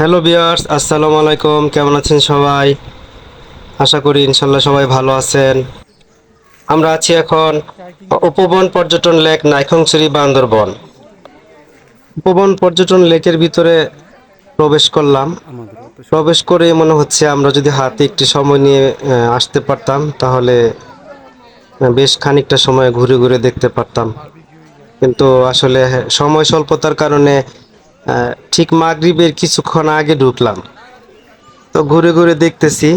Hello বিয়ার্স আসসালামু আলাইকুম। কেমন আছেন সবাই? আশা করি ইনশাল্লাহ সবাই ভালো আছেন। আমরা আছি এখন উপবন পর্যটন লেক নাইখংছড়ি বান্দরবন। উপবন পর্যটন লেকের ভিতরে প্রবেশ করলাম। প্রবেশ করে মনে হচ্ছে আমরা যদি হাতে একটি সময় নিয়ে আসতে পারতাম তাহলে বেশ খানিকটা সময় ঘুরে ঘুরে দেখতে পারতাম। কিন্তু আসলে হ্যাঁ, সময় স্বল্পতার কারণে ঠিক মাগরিবের কিছুক্ষণ আগে ঢুকলাম। তো ঘুরে ঘুরে দেখতেছি,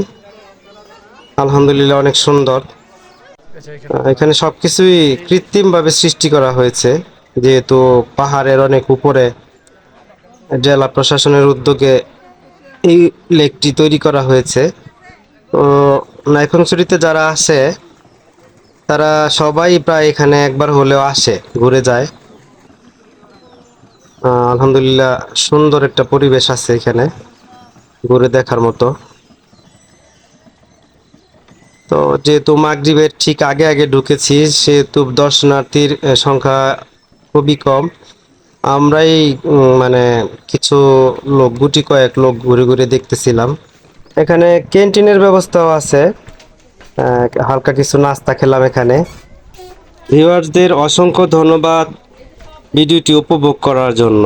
আলহামদুলিল্লাহ অনেক সুন্দর। এখানে সব কিছুই কৃত্রিমভাবে সৃষ্টি করা হয়েছে, যেহেতু পাহাড়ের অনেক উপরে জেলা প্রশাসনের উদ্যোগে এই লেকটি তৈরি করা হয়েছে। তো নাইখংছড়িতে যারা আসে, তারা সবাই প্রায় এখানে একবার হলেও আসে, ঘুরে যায়। আলহামদুলিল্লাহ সুন্দর একটা পরিবেশ আছে এখানে, ঘুরে দেখার মতো। তো যেহেতু মাগরিবের ঠিক আগে আগে ঢুকেছি, সেহেতু দর্শনার্থীর সংখ্যা খুবই কম। আমরাই মানে কিছু লোক, গুটি কয়েক লোক ঘুরে ঘুরে দেখতেছিলাম। এখানে ক্যান্টিনের ব্যবস্থাও আছে। হালকা কিছু নাস্তা খেলাম এখানে। ভিউয়ার্সদের অসংখ্য ধন্যবাদ। ভিডিওটি উপভোগ করার জন্য।